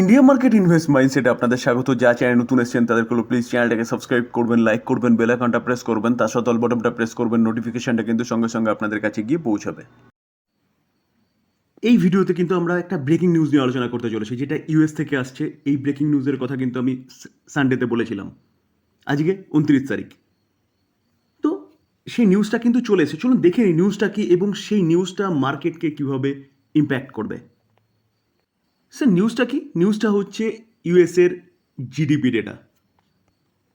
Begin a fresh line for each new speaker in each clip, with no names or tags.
India market invest মাইন্ডসেটে আপনাদের স্বাগত। যা চ্যানেল নতুন এসেছেন তাদেরগুলো প্লিজ চ্যানেলটাকে সাবস্ক্রাইব করবেন লাইক করবেন বেল আইকনটা প্রেস করবেন, তার সাথে বটনটা প্রেস করবেন নোটিফিকেশনটা কিন্তু সঙ্গে সঙ্গে আপনাদের কাছে গিয়ে পৌঁছাবে। এই ভিডিওতে কিন্তু আমরা একটা ব্রেকিং নিউজ নিয়ে আলোচনা করতে চলেছি, যেটা ইউএস থেকে আসছে। এই ব্রেকিং নিউজের কথা কিন্তু আমি সানডেতে বলেছিলাম। আজকে উনত্রিশ তারিখ। তো সেই নিউজটা কিন্তু চলে এসেছে। চলুন দেখে নিই নিউজটা কি এবং সেই নিউজটা মার্কেটকে কীভাবে ইম্প্যাক্ট করবে। স্যার নিউজটা কি? নিউজটা হচ্ছে ইউএসের জিডিপি ডেটা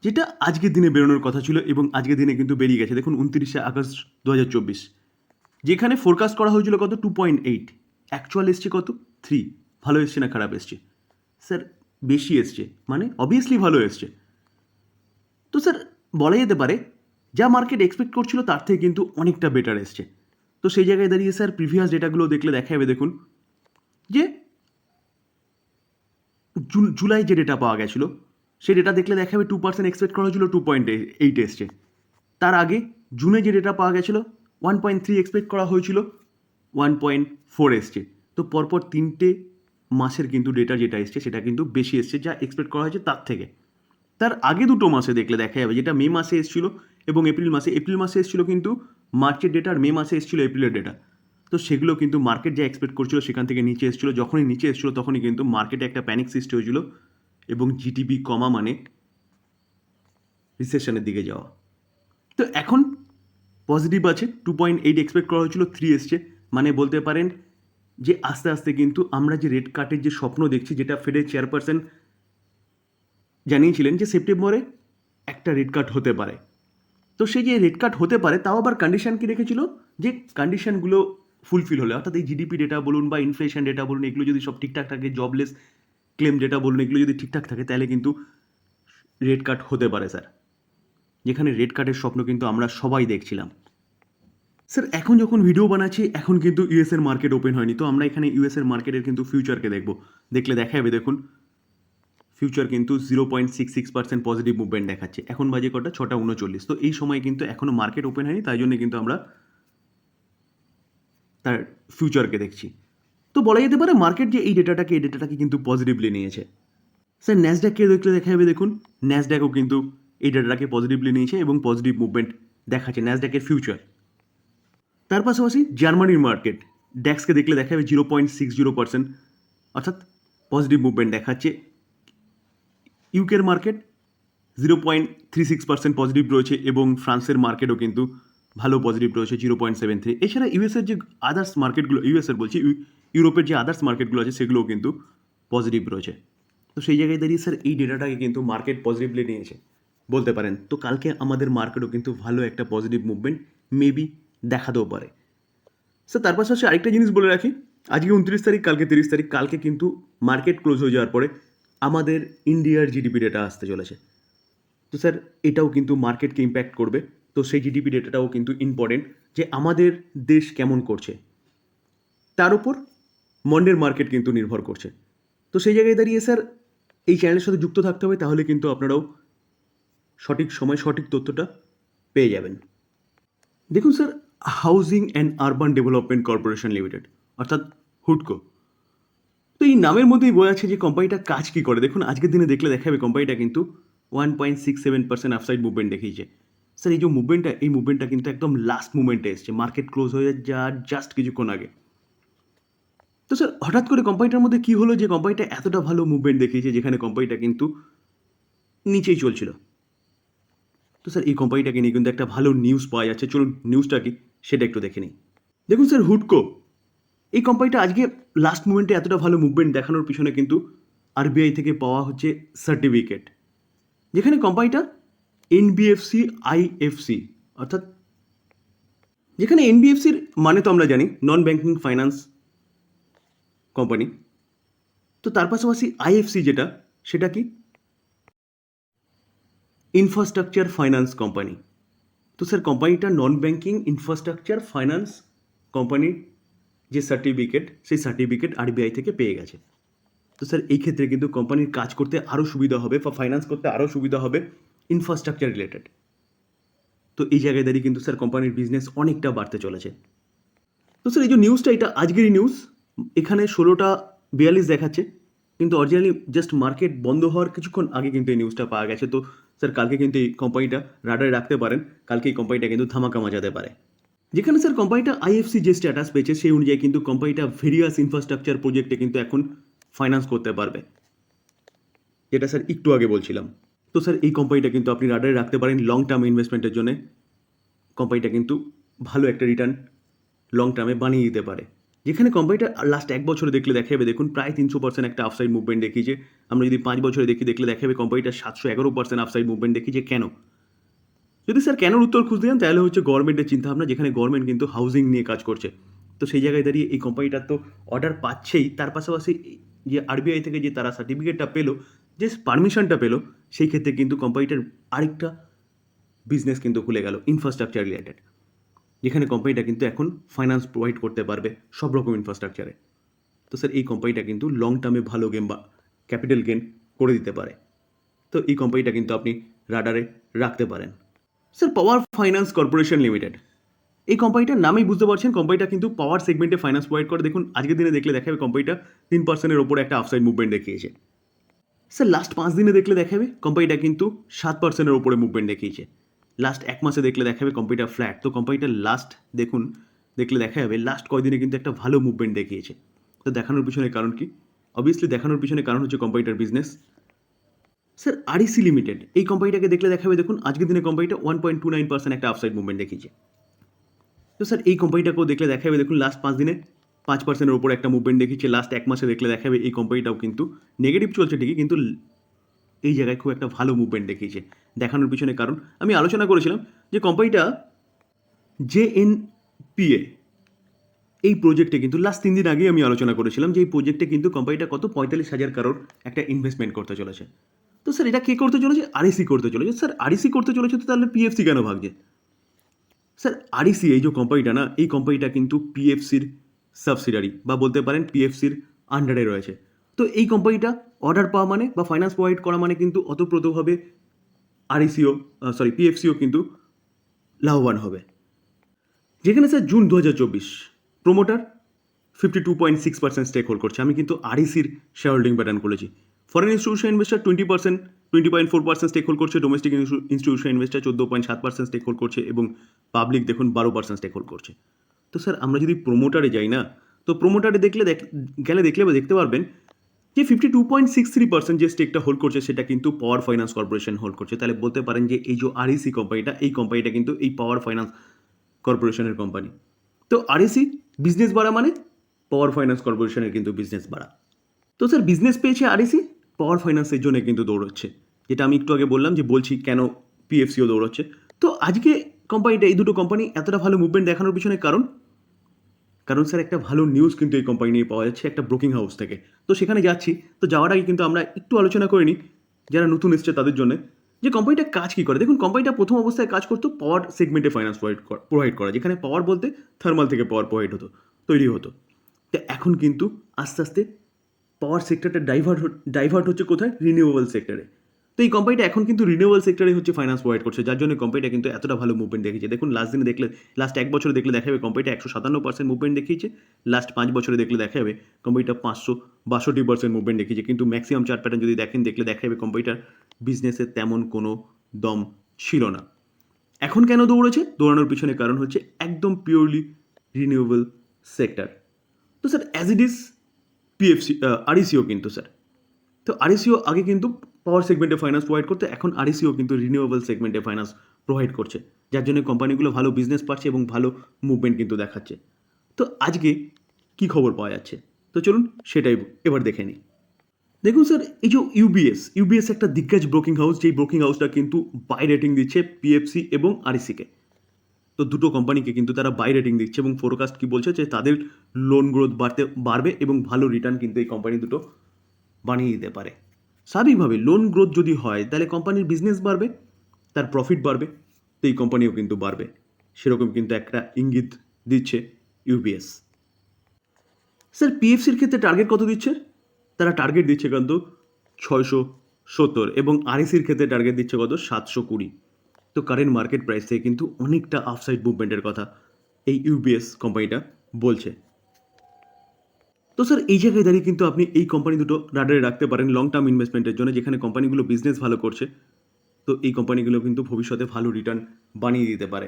যেটা আজকের দিনে বেরোনোর কথা ছিল এবং আজকের দিনে কিন্তু বেরিয়ে গেছে। দেখুন, উনত্রিশে আগস্ট দু হাজার চব্বিশ, যেখানে ফোরকাস্ট করা হয়েছিল কত? টু পয়েন্ট এইট অ্যাকচুয়াল এসছে কত? থ্রি ভালো এসছে না খারাপ এসছে? স্যার, বেশি এসছে মানে অবভিয়াসলি ভালো এসছে। তো স্যার, বলা যেতে পারে, যা মার্কেট এক্সপেক্ট করছিল তার থেকে কিন্তু অনেকটা বেটার এসছে। তো সেই জায়গায় দাঁড়িয়ে স্যার প্রিভিয়াস ডেটাগুলো দেখলে দেখা যাবে দেখুন, যে জুলাই যে ডেটা পাওয়া গেছিল, সেই ডেটা দেখলে দেখা যাবে টু পার্সেন্ট এক্সপেক্ট করা হয়েছিল টু পয়েন্ট এইট এসছে। তার আগে জুনে যে ডেটা পাওয়া গেছিল ওয়ান পয়েন্ট থ্রি এক্সপেক্ট করা হয়েছিল ওয়ান পয়েন্ট ফোর এসছে। তো পরপর তিনটে মাসের কিন্তু ডেটা যেটা এসছে, সেটা কিন্তু বেশি এসছে যা এক্সপেক্ট করা হয়েছে তার থেকে। তার আগে দুটো মাসে দেখলে দেখা যাবে, যেটা মে মাসে এসেছিল এবং এপ্রিল মাসে এপ্রিল মাসে এসেছিল কিন্তু মার্চের ডেটা আর মে মাসে এসেছিল এপ্রিলের ডেটা তো সেগুলো কিন্তু মার্কেট যা এক্সপেক্ট করছিল সেখান থেকে নিচে এসেছিল। যখনই নিচে এসেছিল তখনই কিন্তু মার্কেটে একটা প্যানিক সৃষ্টি হয়েছিল এবং জিটিপি কমা মানে রিসেশনের দিকে যাওয়া। তো এখন পজিটিভ আছে টু পয়েন্ট এইট এক্সপেক্ট করা হয়েছিল থ্রি এসছে। মানে বলতে পারেন যে আস্তে আস্তে কিন্তু আমরা যে রেড কার্টের যে স্বপ্ন দেখছি, যেটা ফেডের চেয়ারপারসন জানিয়েছিলেন যে সেপ্টেম্বরে একটা রেড কার্ড হতে পারে। তো সেই যে রেড কার্ড হতে পারে, তাও আবার কন্ডিশন কি রেখেছিল? যে কন্ডিশনগুলো ফুলফিল হলে, অর্থাৎ এই জিডিপি ডেটা বলুন বা ইনফ্লেশন ডেটা বলুন, এগুলো যদি সব ঠিকঠাক থাকে জবলেস ক্লেম ডেটা বলুন, এগুলো যদি ঠিকঠাক থাকে, তাহলে কিন্তু রেড কার্ড হতে পারে স্যার যেখানে রেড কার্ডের স্বপ্ন কিন্তু আমরা সবাই দেখছিলাম। স্যার এখন যখন ভিডিও বানাচ্ছি, এখন কিন্তু ইউএসের মার্কেট ওপেন হয়নি। তো আমরা এখানে ইউএসের মার্কেটের কিন্তু ফিউচারকে দেখব। দেখলে দেখা যাবে দেখুন। ফিউচার কিন্তু zero point six six percent positive movement দেখাচ্ছে। এখন বাজে কটা? ছটা উনচল্লিশ। তো এই সময় কিন্তু এখনও মার্কেট ওপেন হয়নি, তাই জন্য কিন্তু আমরা তার ফিউচারকে দেখছি। তো বলা যেতে পারে মার্কেট যে এই ডেটাটাকে এই ডেটাটাকে কিন্তু পজিটিভলি নিয়েছে। স্যার ন্যাসড্যাককে দেখলে দেখা যাবে দেখুন। ন্যাসড্যাকও কিন্তু এই ডেটাটাকে পজিটিভলি নিয়েছে এবং পজিটিভ মুভমেন্ট দেখাচ্ছে ন্যাসড্যাকের ফিউচার তার পাশাপাশি জার্মানির মার্কেট ড্যাক্সকে দেখলে দেখা যাবে zero point six zero percent অর্থাৎ পজিটিভ মুভমেন্ট দেখাচ্ছে। ইউকের market zero point three six percent positive রয়েছে এবং ফ্রান্সের মার্কেটও কিন্তু ভালো পজিটিভ রয়েছে জিরো পয়েন্ট সেভেন থ্রি এছাড়া ইউএসের যে আদার্স মার্কেটগুলো ইউএসের বলছি ইউ- ইউরোপের যে আদার্স মার্কেটগুলো আছে, সেগুলোও কিন্তু পজিটিভ রয়েছে। তো সেই জায়গায় দাঁড়িয়ে স্যার এই ডেটাটাকে কিন্তু মার্কেট পজিটিভলি নিয়েছে, বলতে পারেন। তো কালকে আমাদের মার্কেটও কিন্তু ভালো একটা পজিটিভ মুভমেন্ট মেবি দেখাতেও পারে। স্যার তার পাশাপাশি আরেকটা জিনিস বলে রাখি, আজকে উনত্রিশ তারিখ, কালকে তিরিশ তারিখ, কালকে কিন্তু মার্কেট ক্লোজ হয়ে যাওয়ার পরে আমাদের ইন্ডিয়ার জিডিপি ডেটা আসতে চলেছে। তো স্যার এটাও কিন্তু মার্কেটকে ইম্প্যাক্ট করবে। তো সেই জিডিপি ডেটাটাও কিন্তু ইম্পর্টেন্ট যে আমাদের দেশ কেমন করছে। তার উপর মন্ডের মার্কেট কিন্তু নির্ভর করছে। তো সেই জায়গায় দাঁড়িয়ে স্যার এই চ্যানেলের সাথে যুক্ত থাকতে হবে, তাহলে কিন্তু আপনারাও সঠিক সময় সঠিক তথ্যটা পেয়ে যাবেন। দেখুন sir housing and urban development corporation limited অর্থাৎ হুডকো। তো এই নামের মধ্যেই বোঝা যাচ্ছে যে কোম্পানিটা কাজ কী করে। দেখুন, আজকের দিনে দেখলে দেখাবে কোম্পানিটা কিন্তু one point six seven percent upside movement দেখিয়েছে। স্যার এই যে মুভমেন্টটা এই মুভমেন্টটা কিন্তু একদম লাস্ট মুভমেন্টে এসছে। মার্কেট ক্লোজ হয়ে যাওয়ার জাস্ট কিছুক্ষণ আগে। তো স্যার হঠাৎ করে কোম্পানিটার মধ্যে কী হলো যে কোম্পানিটা এতটা ভালো মুভমেন্ট দেখিয়েছে যেখানে কোম্পানিটা কিন্তু নিচেই চলছিল? তো স্যার এই কোম্পানিটাকে নিয়ে কিন্তু একটা ভালো নিউজ পাওয়া যাচ্ছে। চলুন নিউজটা কি সেটা একটু দেখে নিই। দেখুন স্যার হুডকো এই কোম্পানিটা আজকে লাস্ট মুমেন্টে এতটা ভালো মুভমেন্ট দেখানোর পিছনে কিন্তু আরবিআই থেকে পাওয়া হচ্ছে সার্টিফিকেট যেখানে কোম্পানিটা এনবিএফসি আইএফসি অর্থাৎ যেখানে এনবিএফসির মানে তো আমরা জানি নন ব্যাংকিং ফাইন্যান্স কোম্পানি তো তার পাশাপাশি আইএফসি যেটা, সেটা কি? ইনফ্রাস্ট্রাকচার ফাইন্যান্স কোম্পানি তো স্যার কোম্পানিটা নন ব্যাংকিং ইনফ্রাস্ট্রাকচার ফাইন্যান্স কোম্পানির যে সার্টিফিকেট সেই সার্টিফিকেট আরবিআই থেকে পেয়ে গেছে। তো স্যার এই ক্ষেত্রে কিন্তু কোম্পানির কাজ করতে আরও সুবিধা হবে বা ফাইন্যান্স করতে আরও সুবিধা হবে। ইনফ্রাস্ট্রাকচার রিলেটেড তো এই জায়গায় দাঁড়িয়ে কিন্তু স্যার কোম্পানির বিজনেস অনেকটা বাড়তে চলেছে। তো স্যার এই যে নিউজটা এটা আজকেরই নিউজ এখানে ষোলোটা বিয়াল্লিশ দেখাচ্ছে। কিন্তু অরিজিনালি জাস্ট মার্কেট বন্ধ হওয়ার কিছুক্ষণ আগে কিন্তু এই নিউজটা পাওয়া গেছে। তো স্যার কালকে কিন্তু এই কোম্পানিটা রাডারে রাখতে পারেন। কালকে এই কোম্পানিটা কিন্তু ধামাকা মাজাতে পারে। যেখানে স্যার কোম্পানিটা আইএফসি যে স্ট্যাটাস পেয়েছে, সেই অনুযায়ী কিন্তু কোম্পানিটা ভেরিয়াস ইনফ্রাস্ট্রাকচার প্রজেক্টে কিন্তু এখন ফাইন্যান্স করতে পারবে। যেটা স্যার একটু আগে বলছিলাম। তো স্যার, এই কোম্পানিটা কিন্তু আপনি রাডারে রাখতে পারেন লং টার্ম ইনভেস্টমেন্টের জন্য। কোম্পানিটা কিন্তু ভালো একটা রিটার্ন লং টার্মে বানিয়ে দিতে পারে। যেখানে কোম্পানিটা লাস্ট এক বছরে দেখলে দেখা যাবে দেখুন প্রায় তিনশো পার্সেন্ট একটা আফসাইড মুভমেন্ট দেখিয়েছে আমরা যদি পাঁচ বছরে দেখি, দেখলে দেখা যাবে কোম্পানিটা সাতশো এগারো পার্সেন্ট আফসাইড মুভমেন্ট দেখিয়েছে কেন? যদি স্যার কেন উত্তর খুঁজতে যান, তাহলে হচ্ছে গভর্নমেন্টের চিন্তাভাবনা, যেখানে গভর্নমেন্ট কিন্তু হাউজিং নিয়ে কাজ করছে। তো সেই জায়গায় দাঁড়িয়ে এই কোম্পানিটার তো অর্ডার পাচ্ছেই। তার পাশাপাশি যে আরবিআই থেকে যে তারা সার্টিফিকেটটা পেল, যে পারমিশনটা পেল সেই ক্ষেত্রে কিন্তু কোম্পানিটার আরেকটা বিজনেস কিন্তু খুলে গেল ইনফ্রাস্ট্রাকচার রিলেটেড যেখানে কোম্পানিটা কিন্তু এখন ফাইন্যান্স প্রোভাইড করতে পারবে সব রকম ইনফ্রাস্ট্রাকচারে তো স্যার এই কোম্পানিটা কিন্তু লং টার্মে ভালো গেম বা ক্যাপিটাল গেন করে দিতে পারে। তো এই কোম্পানিটা কিন্তু আপনি রাডারে রাখতে পারেন। Sir power finance corporation limited এই কোম্পানিটার নামেই বুঝতে পারছেন কোম্পানিটা কিন্তু পাওয়ার সেগমেন্টে ফাইন্যান্স প্রোভাইড করে। দেখুন, আজকের দিনে দেখলে দেখাবে কোম্পানিটা তিন পার্সেন্টের ওপরে একটা আফসাইড মুভমেন্ট দেখিয়েছে। স্যার লাস্ট পাঁচ দিনে দেখলে দেখাবে কোম্পানিটা কিন্তু সাত পার্সেন্টের উপরে মুভমেন্ট দেখিয়েছে। লাস্ট এক মাসে দেখলে দেখাবে কোম্পানিটা ফ্ল্যাট তো কোম্পানিটার লাস্ট দেখুন, দেখলে দেখা যাবে লাস্ট কয়দিনে কিন্তু একটা ভালো মুভমেন্ট দেখিয়েছে। তো দেখানোর পিছনে কারণ কি? অবভিয়াসলি দেখানোর পিছনে কারণ হচ্ছে কোম্পানিটার বিজনেস স্যার আরইসি লিমিটেড এই কোম্পানিটাকে দেখলে দেখাবে দেখুন, আজকের দিনে কোম্পানিটা one point two nine percent একটা আফসাইড মুভমেন্ট দেখিয়েছে। তো স্যার এই কোম্পানিটাকেও দেখলে দেখাবে দেখুন লাস্ট পাঁচ দিনে পাঁচ পার্সেন্টের উপরে একটা মুভমেন্ট দেখিয়েছে লাস্ট এক মাসে দেখলে দেখাবে এই কোম্পানিটাও কিন্তু নেগেটিভ চলছে ঠিকই, কিন্তু এই জায়গায় খুব একটা ভালো মুভমেন্ট দেখিয়েছে, দেখানোর পিছনে কারণ আমি আলোচনা করেছিলাম যে কোম্পানিটা জে এন পিএ এই প্রজেক্টে কিন্তু লাস্ট তিন দিন আগেই আমি আলোচনা করেছিলাম যে এই প্রজেক্টে কিন্তু কোম্পানিটা কত পঁয়তাল্লিশ হাজার কারোর একটা ইনভেস্টমেন্ট করতে চলেছে। তো স্যার এটা কে করতে চলেছে? আরইসি করতে চলেছে। স্যার আরইসি করতে চলেছে তো তাহলে পিএফসি কেন ভাগছে স্যার আরইসি এই যে কোম্পানিটা না, এই কোম্পানিটা কিন্তু পিএফসির সাবসিডারি বা বলতে পারেন পিএফসির আন্ডারে রয়েছে। তো এই কোম্পানিটা অর্ডার পাওয়া মানে বা ফাইন্যান্স প্রোভাইড করা মানে কিন্তু অতপ্রতভাবে আরইসিও সরি পিএফসিও কিন্তু লাভবান হবে। যেখানে স্যার জুন দু হাজার চব্বিশ promoter fifty two point six percent stake hold করছে। আমি কিন্তু আরইসির শেয়ার হোল্ডিং প্যাটার্ন করেছি foreign institution investor twenty percent twenty point four percent stake hold করছে। ডোমেস্টিক ইনস্টিটিউশন ইনভেস্টার চোদ্দ পয়েন্ট সাত পার্সেন্ট স্টেক হোল্ড করছে এবং পাবলিক দেখুন বারো পার্সেন্ট স্টেক হোল্ড করছে। তো স্যার, আমরা যদি প্রোমোটারে যাই না, তো প্রোমোটারে দেখলে দেখ- গেলে দেখলে বা দেখতে পারবেন যে fifty two point six three percent যে স্টেকটা হোল্ড করছে, সেটা কিন্তু পাওয়ার ফাইন্যান্স কর্পোরেশন হোল্ড করছে। তাহলে বলতে পারেন যে এই যে আরইসি কোম্পানিটা এই কোম্পানিটা কিন্তু এই পাওয়ার ফাইন্যান্স কর্পোরেশনের কোম্পানি তো আরইসি বিজনেস বাড়া মানে পাওয়ার ফাইন্যান্স কর্পোরেশনের কিন্তু বিজনেস বাড়া। তো স্যার বিজনেস পেয়েছে আরইসি পাওয়ার ফাইন্যান্সের জন্য কিন্তু দৌড়চ্ছে। যেটা আমি একটু আগে বললাম যে বলছি কেন পিএফসিও দৌড়চ্ছে। তো আজকে কোম্পানিটা এই দুটো কোম্পানি এতটা ভালো মুভমেন্ট দেখানোর পিছনে কারণ কারণ স্যার, একটা ভালো নিউজ কিন্তু এই কোম্পানি নিয়ে পাওয়া যাচ্ছে, একটা ব্রোকিং হাউস থেকে। তো সেখানে যাচ্ছি। তো যাওয়ার আগে কিন্তু আমরা একটু আলোচনা করে নিই, যারা নতুন এসছে তাদের জন্য, যে কোম্পানিটা কাজ কী করে? দেখুন কোম্পানিটা প্রথম অবস্থায় কাজ করতো পাওয়ার সেগমেন্টে ফাইন্যান্স প্রোভাইড প্রোভাইড করা, যেখানে পাওয়ার বলতে থার্মাল থেকে পাওয়ার প্রোভাইড হতো, তৈরি হতো। তো এখন কিন্তু আস্তে আস্তে পাওয়ার সেক্টরটা ডাইভার্ট ডাইভার্ট হচ্ছে কোথায়? রিনিউয়েবল সেক্টরে তো এই কোম্পানিটা এখন কিন্তু রিনিউয়েবল সেক্টরে হচ্ছে ফাইন্যান্স প্রোভাইড করছে। যার জন্য কোম্পানিটা কিন্তু এতটা ভালো মুভমেন্ট দেখিয়েছে। দেখুন লাস্ট দিনে দেখলে লাস্ট এক বছরে দেখলে দেখা যাবে কোম্পানিটা একশো সাতান্ন পার্সেন্ট মুভমেন্ট দেখিয়েছে। লাস্ট পাঁচ বছরে দেখলে দেখা যাবে কোম্পানিটা পাঁচশো বাষট্টি পার্সেন্ট মুভমেন্ট দেখিয়েছে। কিন্তু ম্যাক্সিমাম চার্ট প্যাটার্ন যদি দেখেন, দেখলে দেখা যাবে কোম্পানিটার বিজনেসে তেমন কোনো দম ছিল না। এখন কেন দৌড়েছে? দৌড়ানোর পিছনে কারণ হচ্ছে একদম পিওরলি রিনিউয়েবল সেক্টর তো sir as it is PFC আরইসিও কিন্তু স্যার তো আরইসিও আগে কিন্তু পাওয়ার সেগমেন্টে ফাইন্যান্স প্রোভাইড করতে, এখন আরইসিও কিন্তু রিনিউয়েবল সেগমেন্টে ফাইন্যান্স প্রোভাইড করছে, যার জন্য কোম্পানিগুলো ভালো বিজনেস পাচ্ছে এবং ভালো মুভমেন্ট কিন্তু দেখাচ্ছে। তো আজকে কি খবর পাওয়া যাচ্ছে? তো চলুন সেটাই এবার দেখে নিই। দেখুন স্যার এই যে ইউবিএস ইউবিএস একটা দিগ্গজ ব্রোকিং হাউস যেই ব্রোকিং হাউসটা কিন্তু বাই রেটিং দিচ্ছে পিএফসি এবং আরইসিকে তো দুটো কোম্পানিকে কিন্তু তারা বাই রেটিং দিচ্ছে এবং ফোরকাস্ট কী বলছে যে তাদের লোন গ্রোথ বাড়তে, বাড়বে এবং ভালো রিটার্ন কিন্তু এই কোম্পানি দুটো বানিয়ে দিতে পারে। স্বাভাবিকভাবে লোন গ্রোথ যদি হয়, তাহলে কোম্পানির বিজনেস বাড়বে, তার প্রফিট বাড়বে, তো এই কোম্পানিও কিন্তু বাড়বে। সেরকম কিন্তু একটা ইঙ্গিত দিচ্ছে ইউবিএস স্যার পিএফসির ক্ষেত্রে টার্গেট কত দিচ্ছে? তারা টার্গেট দিচ্ছে কিন্তু ছয়শো সত্তর এবং আরএসির ক্ষেত্রে টার্গেট দিচ্ছে কত? সাতশো কুড়ি। তো কারেন্ট মার্কেট প্রাইস থেকে কিন্তু অনেকটা আফসাইড মুভমেন্টের কথা এই ইউবিএস কোম্পানিটা বলছে। তো স্যার, এই জায়গায় দাঁড়িয়ে কিন্তু আপনি এই কোম্পানি দুটো রাডারে রাখতে পারেন লং টার্ম ইনভেস্টমেন্টের জন্য, যেখানে কোম্পানিগুলো বিজনেস ভালো করছে। তো এই কোম্পানিগুলো কিন্তু ভবিষ্যতে ভালো রিটার্ন বানিয়ে দিতে পারে।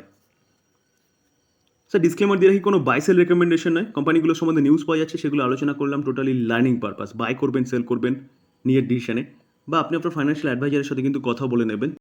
স্যার ডিসক্লেমার দিয়ে রাখি, কোনো বাই সেল রেকমেন্ডেশন নয়। কোম্পানিগুলো সম্বন্ধে নিউজ পাওয়া যাচ্ছে, সেগুলো আলোচনা করলাম টোটালি লার্নিং পারপাস বাই করবেন সেল করবেন নিজের ডিসিশনে বা আপনি আপনার ফাইন্যান্সিয়াল অ্যাডভাইজারের সাথে কিন্তু কথা বলে নেবেন।